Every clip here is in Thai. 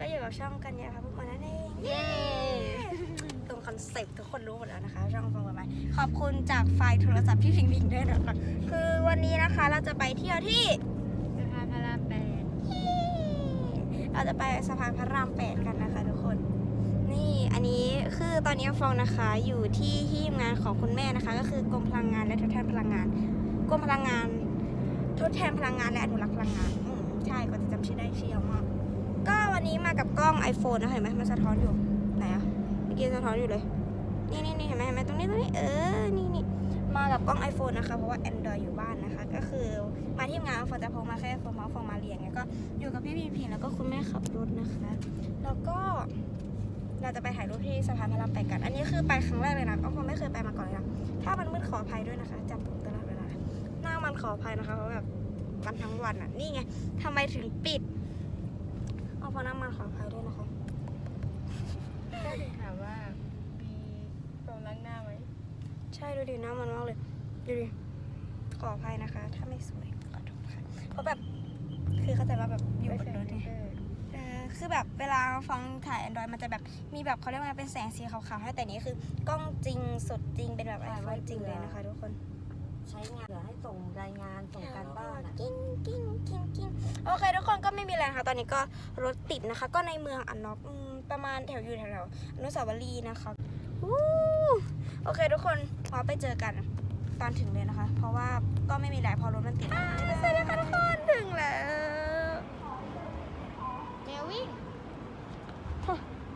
ก็อยู่กับช่องกันยาค่ะพวกมันนั่นเองเย้ตรงคอนเซ็ปต์ทุกคนรู้หมดแล้วนะคะช่องฟังไปขอบคุณจากไฟล์โทรศัพท์ที่พิงพิงด้วยนะคะคือวันนี้นะคะเราจะไปเที่ยวที่สะพานพระรามแปดเราจะไปสะพานพระรามแปดกันนะคะทุกคน นี่อันนี้คือตอนนี้ฟองนะคะอยู่ที่ที่ทำงานของคุณแม่นะคะ ก็คือกรมพลังงานและทดแทนพลังงานกรมพลังงาน ทดแทนพลังงานและอนุรักษ์พลังงานอืมใช่ก็จะจำชื่อได้ชื่อยวมาก ก็วันนี้มากับกล้อง iPhone นะเห็นไหมมันสะท้อนอยู่ ไหนอะเมื่อกี้สะท้อนอยู่เลย นี่นี่นี่เห็นไหมเห็นไหมตรงนี้ตรงนี้ เออ นี่นี่มากับกล้อง iPhone นะคะ เพราะว่า Android อยู่บ้านนะคะ ก็คือมาที่งานฟองจะพกมาแค่ฟองเมาส์ฟองมาเรียนไงก็อยู่กับพี่พิมพิงแล้วก็คุณแม่ขับรถนะคะ แล้วก็เราจะไปถ่ายรูปที่สะพานพระรามแปดกัน อันนี้คือไปครั้งแรกเลยนะก็คงไม่เคยไปมาก่อนเลยนะ ถ้ามันมืดขออภัยด้วยนะคะจับผมตลอดเวลา หน้ามันขออภัยนะคะเพราะแบบ วันทั้งวันอะ นี่ไงทำไมถึงปิด เอาเพราะหน้ามันขออภัยด้วยนะคะก็ถึงถามว่ามีโฟมล้างหน้าไหม ใช่ดูดิหน้ามันมากเลย ดูดิ ขออภัยนะคะ ถ้าไม่สวยขอโทษค่ะ เพราะแบบ คือเข้าใจว่าแบบอยู่บนรถไงเออคือแบบเวลาฟังถ่าย Android มันจะแบบมีแบบเขาเรียกว่าไงเป็นแสงสีขาวๆให้แต่นี้คือกล้องจริงสดจริงเป็นแบบไอโฟนจริงเลยนะคะทุกคน ใช้งานเหลือให้ ส่งรายงานส่งการบ้านอะกิ้งกิ้งกิ้งกิ้งโอเค ทุกคนก็ไม่มีอะไรนะคะตอนนี้ก็รถติดนะคะ ก็ในเมืองอันนอกอืมประมาณแถวอยู่แถวๆอนุสาวรีย์นะคะวู้โอเค ทุกคนพอไปเจอกันตอนถึงเลยนะคะ เพราะว่าก็ไม่มีอะไรเพอรถมันติดสวัสดีค่ะทุกคนถึงแล้วแมววิ่ง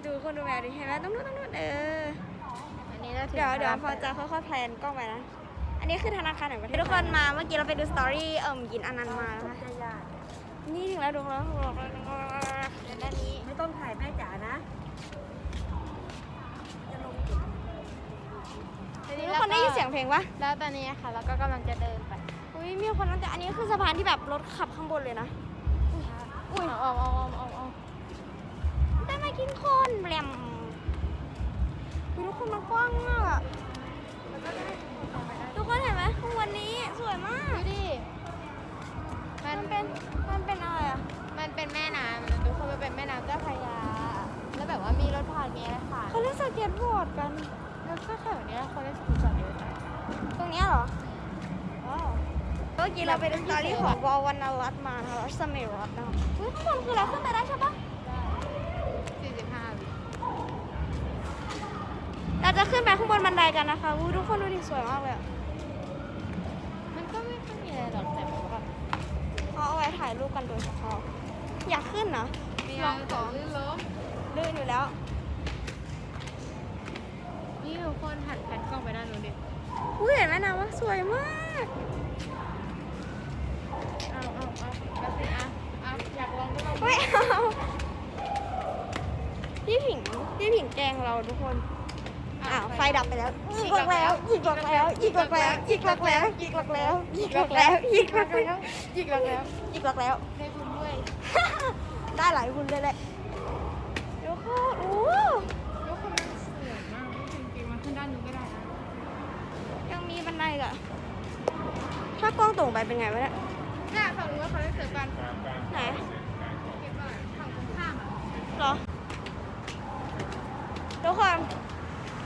ดูคนดูแมวดิเห็นไหมต้องนู่นต้องนู่นเอออันนี้เราถึงเดี๋ยวเดี๋ยวพพระอรามแปจะค่อยๆแพลนกล้องไปนะ อันนี้คือธนาคารแห่งประเทศทุกคนมาเมื่อกี้เราไปดูสตอรี่เอิ่มยินอนันต์มานะคะจะยากนี่ถึงแล้วดูแล้วบอกเลยเดี๋ยวด้านนี้ไม่ต้องถ่ายแม่จ๋านะจะลงทุกคนได้ยินเสียงเพลงปะแล้วตอนนี้ค่ะเราก็กำลังจะเดินไปอุ้ยมีคนนั่งแต่อันนี้คือสะพานที่แบบรถขับข้างบนเลยนะอุ้ยเอาเอาเอาเอาเอาได้มากินคนแหลมอุ๊ยทุกคนมันกว้างมากอะทุก คนเห็นไหมข้างบนนี้สวยมาดูกดิ มัมันนเป็น มันเป็นอะไรอะมันเป็นแม่น้ำนะทุกคนมันเป็นแม่น้ำเจ้าพระยา แล้วแบบว่ามีรถผ่านมีอะไรผ่านเขาเล่นสเก็ตบอร์ดกันแล้วก็แถวเนี้ยเขาเล่นสกีบอร์ดเยอะจังตรงเนี้ยเหรอว้าวเมื่อกี้เราไปดูสตอรี่ของวอลวันนรัตน์มานะคะรัศมีรัตน์นะคะอุ้ยข้างบนคืออะไรขึ้นไปได้ใช่ปะสี่สิบห้าวิเราจะขึ้นไปข้างบนบันไดกันนะคะอุ้ยทุกคนดูดิสวยมากเลยอะ ถ่ายรูปกันโดยเฉพาะ อยากขึ้นนะมีอะไรต่อลื่นล้มลื่นอยู่แล้ว นี่ทุกคนหันแผ่นกล้องไปด้านนู้นดิอุ้ยเห็นไหมนะว่าสวยมาก เอาเอาเอาแบบนี้อะเอาอยากลองก็ลอง ไม่เอา พี่ผิง พี่ผิงแกล้งเราทุกคน อ้าวไฟดับไปแล้วยิกลักแล้วยิกลักแล้วยิกลักแล้วยิกลักแล้วยิกลักแล้วยิกลักแล้วยิกลักแล้วยิกแล้วแล้วยิกลักแล้วได้บุญด้วยได้หลายคุณเลยแหละเดี๋ยวค่ะโอ้ทุกคนมันสวยมากจริงๆมันขึ้นด้านนู้นก็ได้นะยังมีบันไดอีกอะถ้ากล้องตรงไปเป็นไงวะเนี่ยน่าฝั่งนู้นเขาได้เสิร์ฟกันไหนเก็บก่อนฝั่งตรงข้ามอะเหรอทุกคนพ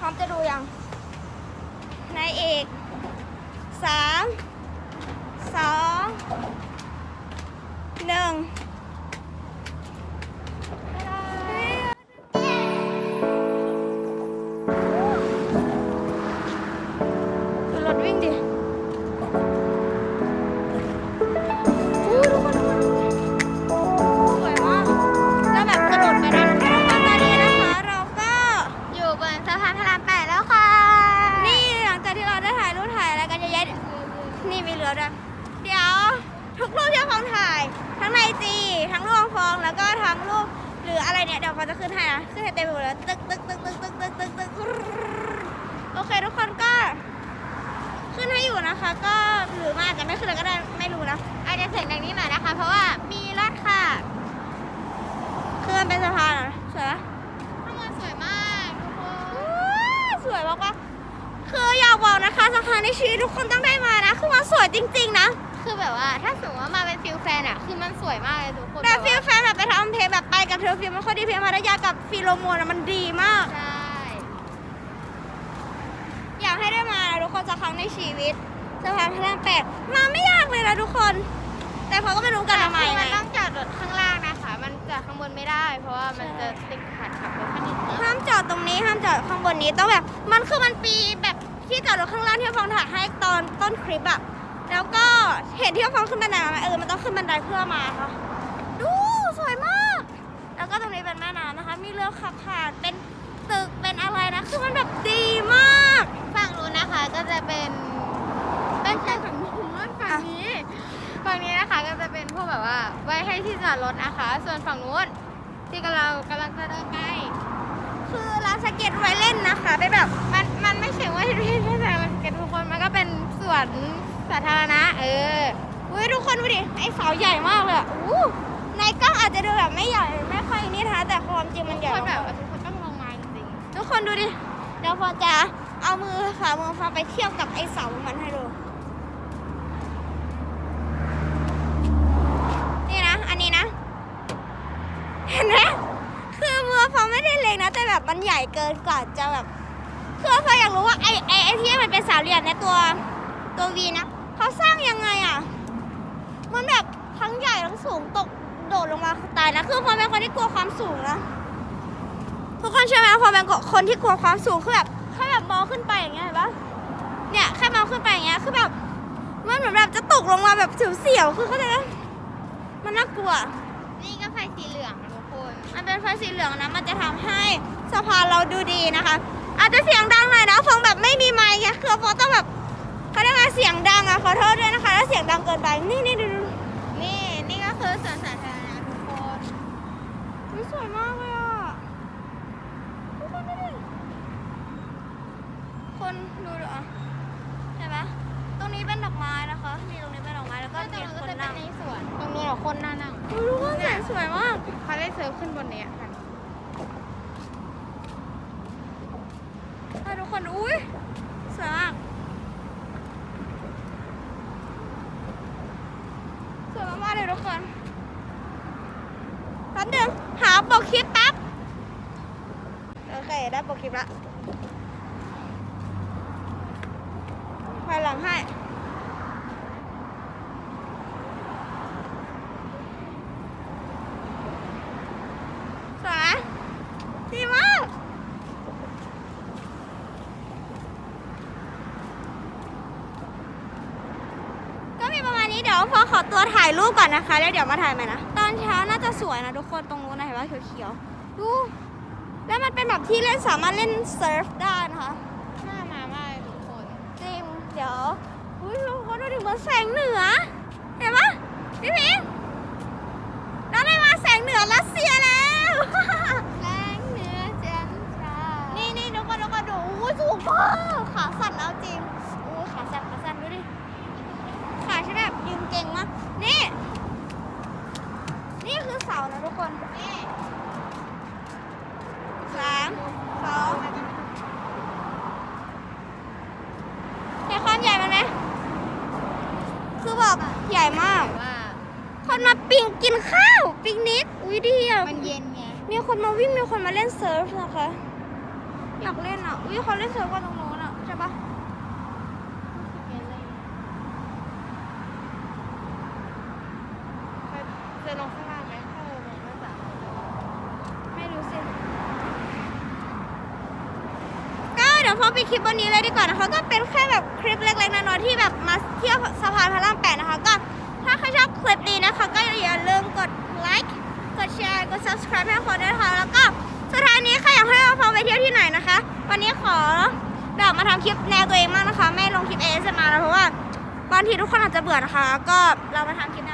ร้อมจะดูยังนายเอกสามสองหนึ่ง เคทุกคนก็ขึ้นให้อยู่นะคะ ก็หรือมันอาจจะไม่ขึ้นเลยก็ได้ไม่รู้นะอาจจะเสียงดังนี้หน่อยนะคะ เพราะว่ามีรถค่ะคือมันเป็นสะพานเหรอสวยปะข้างบนสวยมากทุกคนว้าวสวยมากปะคืออยากบอกนะคะสะพานในชีวิตทุกคนต้องได้มานะคือมันสวยจริง ๆ นะคือแบบว่าถ้าสมมติว่ามาเป็นฟิลแฟนอะคือมันสวยมากเลยทุกคนแต่บบฟิลว่าแฟนแบบไปทำเพลงแบบไปกับเธอฟิลมันค่อยดีเพลงพัทยากับฟิโลโมนอะมันดีมากใช่ อยากให้ได้มานะทุก คนสักครั้งในชีวิตสะพานพระรามแปดมาไม่ยากเลยนะทุกคน แต่เขาก็ไม่รู้กันทำไมคือไง มันต้องจอดรถข้างล่างนะคะ มันจอดข้างบนไม่ได้ เพราะว่ามันจะติดขัดขับรถคันอื่นเนอะห้ามจอดตรงนี้ห้ามจอดข้างบนนี้ต้องแบบ มันคือมันปีแบบที่จอดรถข้างล่างที่ฟองถ่ายให้ตอนต้นคลิปอะแล้วก็เห็นที่ฟองขึ้นบันไดมาไหมเออมันต้องขึ้นบันไดเพื่อมาค่ะ ดูสวยมาก แล้วก็ตรงนี้เป็นแม่น้ำนะคะ มีเรือขับผ่านเป็นตึกเป็นอะไรนะคือมันแบบดีมาก ฝั่งนู้นนะคะก็จะเป็นเป็นแค่ฝั่งนู้นฝั่งนี้ ฝั่งนี้นะคะก็จะเป็นพวกแบบว่า ไว้ให้ที่จอดรถนะคะ ส่วนฝั่งนู้นที่กำลังกำลังจะเดินไป คือร้านสเก็ตไว้เล่นนะคะเป็นแบบมันมันไม่ใช่ว่าที่ที่ไหนมันเป็นทุกคนมันก็เป็นสวนสาธารณะ เอออุ้ยทุกคนดูดิไอเสาใหญ่มากเลยอู้ในกล้องอาจจะดูแบบไม่ใหญ่ไม่ค่อยนี่นะคะแต่ความจริงมันใหญ่ทุกคนแบบทุกคนต้องลงมาจริงทุกคนดูดิเดี๋ยวพอจะเอามือฝ่ามือฟ้าไปเทียบกับไอเสามันให้ดู นี่นะ อันนี้นะ เห็นไหมคือมือฟ้าไม่ได้เล็งนะ แต่แบบ มันใหญ่เกินกว่าจะแบบคือฟ้าอยากรู้ว่าไอไอไอที่มันเป็นสามเหลี่ยมในตัวตัววีนะเขาสร้างยังไงอะ มันแบบทั้งใหญ่ทั้งสูงตกโดดลงมาตายนะคือฟ้าเป็นคนที่กลัวความสูงนะทุกคนเชื่อไหมพอเป็นคนที่กลัวความสูงคือแบบแค่แบบมองขึ้นไปอย่างเงี้ยเห็นปะเนี่ยแค่มองขึ้นไปอย่างเงี้ยคือแบบมันเหมือนแบบจะตกลงมาแบบเสียวๆคือเขาใจไหมมันน่ากลัว ไฟสีเหลืองนะมันจะทำให้สะพานเราดูดีนะคะ อาจจะเสียงดังหน่อยนะฟงแบบไม่มีไมค์ไงคือฟงต้องแบบเขาเรียกว่าเสียงดังอะขอโทษด้วยนะคะถ้าเสียงดังเกินไปนี่นี่ดูนี่นี่ก็คือสวนสาธารณะทุกคนสวยมากเลยอะคนดูดิคนดูดูอะเห็นปะตรงนี้เป็นดอกไม้นะคะมีตรงนี้เป็น ตรงนู้นก็จะเป็นนั่งในสวน ตรงนู้นเราคนน่านั่งอุ๊ยทุกคนสวยสวยมากเขาได้เซิร์ฟขึ้นบนเนี้ยกันให้ทุกคน อุ้ยสวยมากสวยมากๆเลยทุกคนแป๊บนึงหาโปรคลิปแป๊บ โอเค ได้โปรคลิปละภายหลังให้ สวยไหมดีมาก ก็มีประมาณนี้เดี๋ยวพอขอตัว ถ่ายรูปก่อนนะคะ แล้วเดี๋ยวมาถ่ายใหม่นะ ตอนเช้าน่าจะสวยนะทุกคนตรงนู้นนะเห็นว่าเขียวๆ ดู แล้วมันเป็นแบบที่เล่นสามารถเล่นเซิร์ฟได้นะคะน่ามามากเลยทุกคนจริงเดี๋ยวอุ้ยทุกคนดูดิเหมือนแสงเหนือ เห็นปะพี่พิงเราได้มาแสงเหนือรัสเซียแล้ว แรงเนื้อจันทรา นี่นี่ทุกคนทุกคนดูอู้สูงมากขาสั่นเอาจริงอู้ขาสั่นขาสั่นดูดิ ขาฉันแบบยืนเก่งมาก นี่ นี่คือเสานะทุกคน นี่สามสองเห็นความใหญ่มันไหมคือแบบ ใหญ่มาก ว่าคนมาปิงกินข้าวปิกนิกอุ้ยดีอะมันเย็นไงมีคนมาวิ่งมีคนมาเล่นเซิร์ฟนะคะ อยากเล่นอะอุ้ยเขาเล่นเซิร์ฟกันตรงโน้นอะใช่ปะเย็นเลยจะลงข้างล่างไหมถ้าเราลงน่าจะไม่รู้สิก็เดี๋ยวพอไปดคลิปวันนี้เลยดีกว่านะคะ ก็เป็นแค่แบบคลิปเล็กๆน้อยๆที่แบบมาเที่ยวสะพานพระรามแปดนะคะก็ ถ้าชอบคลิปนี้นะคะ ก็อย่าลืมกดไลค์ กดแชร์ กด subscribe ให้คนด้วยนะคะ แล้วก็สุดท้ายนี้ใครอยากให้เราพาไปเที่ยวที่ไหนนะคะ วันนี้ขอแบบมาทำคลิปแนวตัวเองมากนะคะ ไม่ลงคลิปเอสมาแล้วเพราะว่าบางทีทุกคนอาจจะเบื่อนะคะ ก็เรามาทำคลิปแนว